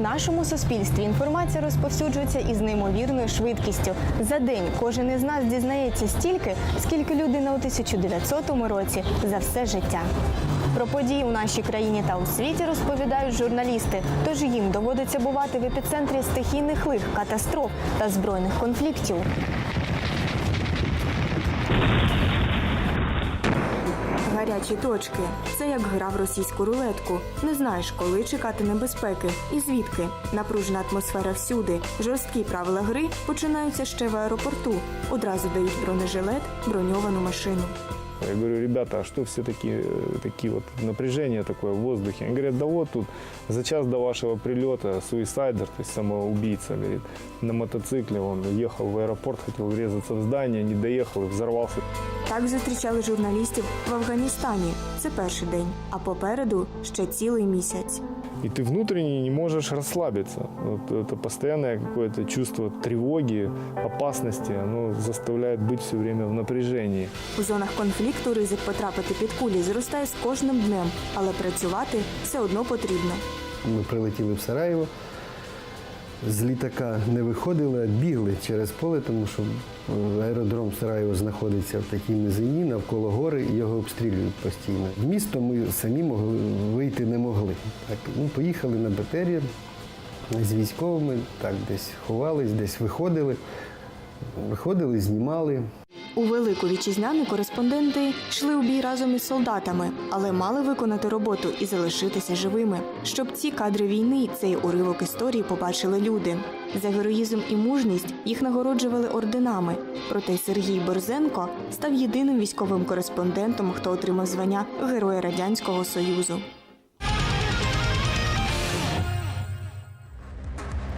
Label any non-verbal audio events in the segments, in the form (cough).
нашому суспільстві інформація розповсюджується із неймовірною швидкістю. За день кожен із нас дізнається стільки, скільки людина у 1900 році за все життя. Про події у нашій країні та у світі розповідають журналісти. Тож їм доводиться бувати в епіцентрі стихійних лих, катастроф та збройних конфліктів. Гарячі точки це як гра в російську рулетку. Не знаєш, коли чекати небезпеки і звідки. Напружена атмосфера всюди. Жорсткі правила гри починаються ще в аеропорту. Одразу дають бронежилет, броньовану машину. Я говорю, ребята, а что все-таки э, такие вот напряжения такое в воздухе? Они говорят, да вот тут за час до вашего прилета суисайдер, то есть самоубийца, говорит, на мотоцикле, он ехал в аэропорт, хотел врезаться в здание, не доехал и взорвался. Так зустрічали журналістів в Афганістані. Це перший день, а попереду ще цілий місяць И ты внутренне не можешь расслабиться. Вот это постоянное какое-то чувство тревоги, опасности, оно заставляет быть все время в напряжении. У зонах конфлікту ризик потрапити під кулі зростає з кожним днем, але працювати все одно потрібно. Ми прилетіли в Сараєво. З літака не виходили, а бігли через поле, тому що е, аеродром Сараєво знаходиться в такій низині, навколо гори, і його обстрілюють постійно. В місто ми самі могли вийти не могли. Так, ну, поїхали на батерію з військовими, так, десь ховались, десь виходили. Виходили, знімали. У велику вітчизняну кореспонденти йшли у бій разом із солдатами, але мали виконати роботу і залишитися живими. Щоб ці кадри війни, цей уривок історії побачили люди. За героїзм і мужність їх нагороджували орденами. Проте Сергій Борзенко став єдиним військовим кореспондентом, хто отримав звання Героя Радянського Союзу.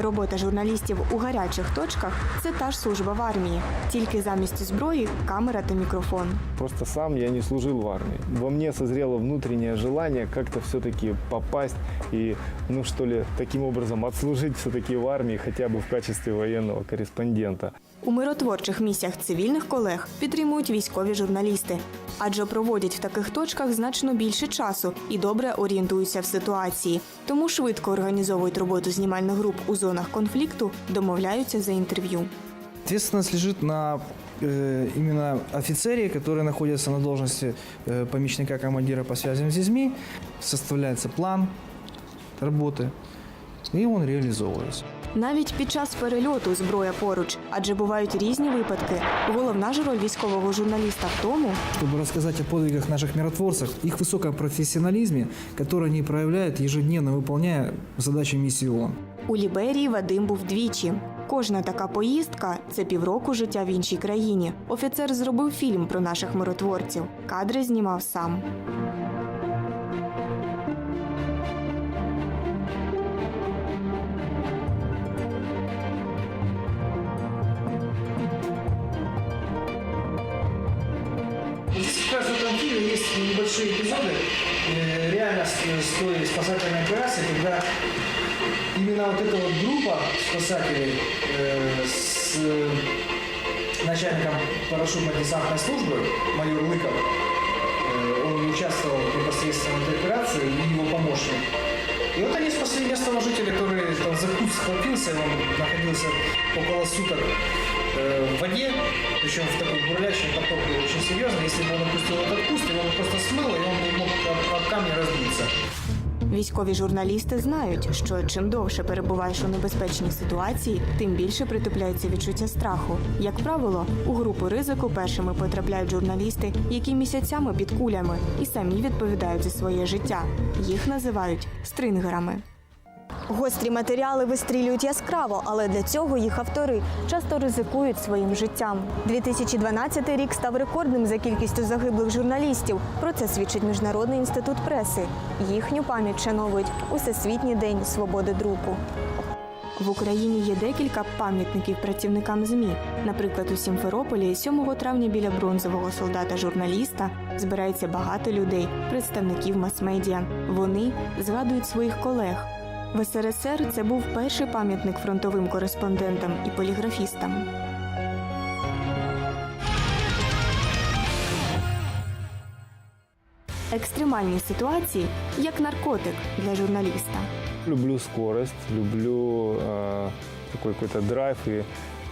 Робота журналістів у гарячих точках це та ж служба в армії, тільки замість зброї камера та мікрофон. Просто сам я не служил в армії. Во мне созрело внутреннее желание как-то все-таки попасть и, ну що ли, таким образом отслужить все-таки в армии хотя бы в качестве военного корреспондента. У миротворчих місіях цивільних колег підтримують військові журналісти, адже проводять в таких точках значно більше часу і добре орієнтуються в ситуації. Тому швидко організовують роботу знімальних груп у зонах конфлікту, домовляються за інтерв'ю. Ответственность лежит на э, именно офицере, который находится на должности э, помощника командира по связям с детьми. Составляется план работы, и он реализовывается. Навіть під час перельоту зброя поруч, адже бувають різні випадки. Головна ж роль військового журналіста в тому, Чтобы рассказать о подвигах наших миротворцев, их высоком профессионализме, который они проявляют, ежедневно выполняя задачи миссии ООН. У Ліберії Вадим був двічі. Кожна така поїздка це півроку життя в іншій країні. Офіцер зробив фільм про наших миротворців. Кадри знімав сам. Небольшие эпизоды э, реально с, с той спасательной операции, когда именно вот эта вот группа спасателей э, с э, начальником парашютно-десантной службы, майор Лыков, э, он участвовал непосредственно в этой операции, и его помощник. И вот они спасли местного жителя, который там за куст схватился, он находился около суток э, в воде, причем в такой бурлящий поток был очень серьезно. Если бы он опустил этот куст, его бы просто смыло, и он бы мог об, об камни разбиться. Військові журналісти знають, що чим довше перебуваєш у небезпечній ситуації, тим більше притупляється відчуття страху. Як правило, у групу ризику першими потрапляють журналісти, які місяцями під кулями і самі відповідають за своє життя. Їх називають стрингерами. Гострі матеріали вистрілюють яскраво, але для цього їх автори часто ризикують своїм життям. 2012 рік став рекордним за кількістю загиблих журналістів. Про це свідчить Міжнародний інститут преси. Їхню пам'ять шановують у Всесвітній день свободи друку. В Україні є декілька пам'ятників працівникам ЗМІ. Наприклад, у Сімферополі 7 травня біля бронзового солдата-журналіста збирається багато людей, представників мас-медіа. Вони згадують своїх колег. В СРСР це був перший пам'ятник фронтовим кореспондентам і поліграфістам. Екстремальні ситуації як наркотик для журналіста. Люблю скорость, люблю э, такой какой-то драйв и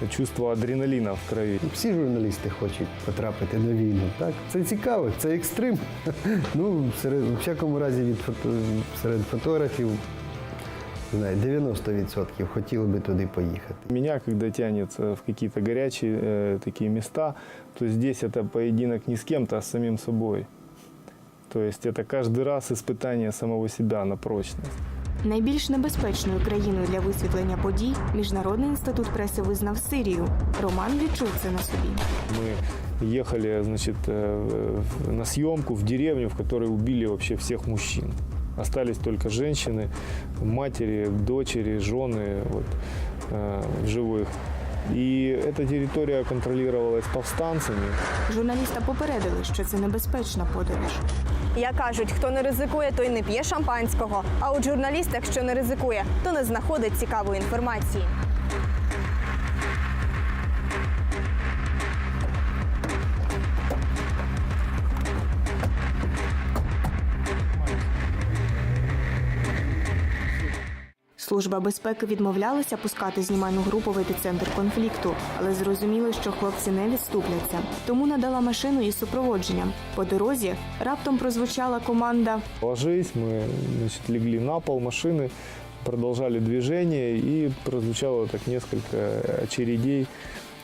чувство адреналина в крови. Всі журналісти хочуть потрапити на війну. Так? Це цікаво, це екстрим. (laughs) Ну, серед, у всякому разі, від фото, серед фотографів не знаю, 90% хотіли би туди поїхати. Меня, когда тянет э, в какие-то горячие э, такие места, то здесь это поединок не с кем-то, а с самим собой. То есть это каждый раз испытание самого себя на прочность. Найбільш небезпечною країною для висвітлення подій Міжнародний інститут преси визнав Сирію. Роман відчув це на собі. Мы ехали, значит, э, в- на съемку в деревню, в которой убили вообще всех мужчин. Остались только женщины, матери, дочери, жены вот, э, в живых. И эта территория контролировалась повстанцами. Журналіста попередили, що це небезпечна подорож. Як кажуть, хто не ризикує, той не п'є шампанського. А от журналіст, якщо не ризикує, то не знаходить цікавої інформації. Служба безпеки відмовлялася пускати знімальну групу в епіцентр конфлікту, але зрозуміли, що хлопці не відступляться. Тому надала машину із супроводженням. По дорозі раптом прозвучала команда Ложись, мы значит, легли на пол машины, продолжали движение и прозвучало так несколько очередей.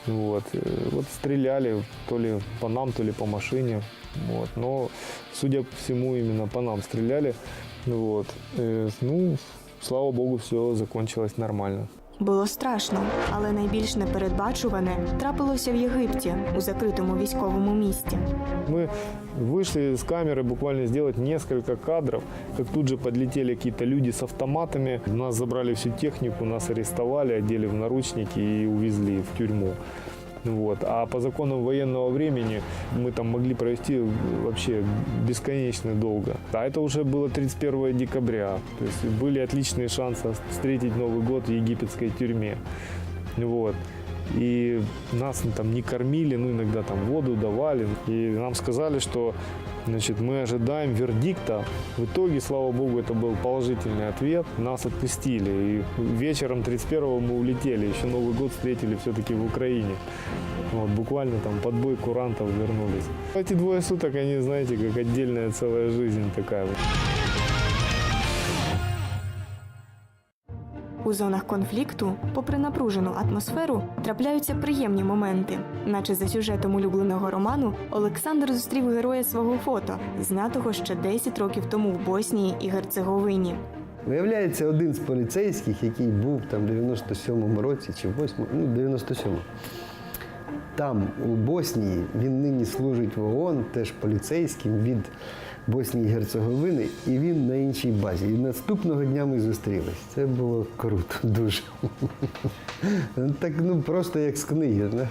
Вот. Э, вот стреляли то ли по нам, то ли по машине. Вот. Но, судя по всему, именно по нам стреляли. Вот. Э, Ну, слава богу, все закончилось нормально. Було страшно, але найбільш непередбачуване трапилося в Єгипті у закритому військовому місті. Мы вышли с камеры буквально сделать несколько кадров, как тут же подлетели какие-то люди с автоматами. Нас забрали всю технику, нас арестовали, одели в наручники и увезли в тюрьму. Вот. А по законам военного времени мы там могли провести вообще бесконечно долго. А это уже было 31 декабря. То есть были отличные шансы встретить Новый год в египетской тюрьме. Вот. И нас ну, там не кормили, ну иногда там воду давали. И нам сказали, что значит, мы ожидаем вердикта. В итоге, слава богу, это был положительный ответ. Нас отпустили. И вечером 31-го мы улетели. Еще Новый год встретили все-таки в Украине. Вот, буквально там под бой курантов вернулись. Эти двое суток, они, знаете, как отдельная целая жизнь такая. вот. У зонах конфлікту, попри напружену атмосферу, трапляються приємні моменти. Наче за сюжетом улюбленого роману Олександр зустрів героя свого фото, знятого ще 10 років тому в Боснії і Герцеговині. Виявляється, один з поліцейських, який був там в 97-му році чи в 8-му, ну, 97-му. Там, у Боснії, він нині служить в ООН, теж поліцейським від Боснії і Герцеговини, і він на іншій базі. І наступного дня ми зустрілись. Це було круто, (laughs) дуже. Так ну просто як з книги. знаєш.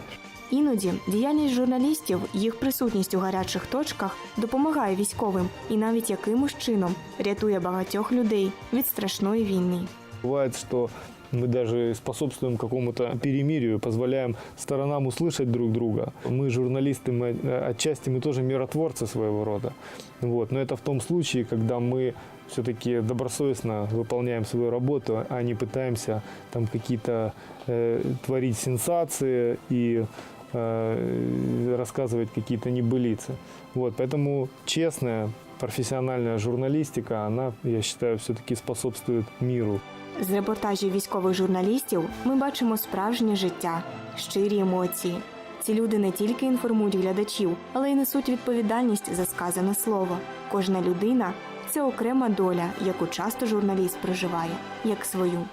Іноді діяльність журналістів, їх присутність у гарячих точках допомагає військовим і навіть якимось чином рятує багатьох людей від страшної війни. Бывает, что мы даже способствуем какому-то перемирию, позволяем сторонам услышать друг друга. Мы журналисты, мы э, отчасти мы тоже миротворцы своего рода. Вот. Но это в том случае, когда мы все-таки добросовестно выполняем свою работу, а не пытаемся там какие-то э, творить сенсации и э, рассказывать какие-то небылицы. Вот. Поэтому честная, профессиональная журналистика, она, я считаю, все-таки способствует миру. З репортажів військових журналістів ми бачимо справжнє життя, щирі емоції. Ці люди не тільки інформують глядачів, але й несуть відповідальність за сказане слово. Кожна людина це окрема доля, яку часто журналіст проживає як свою.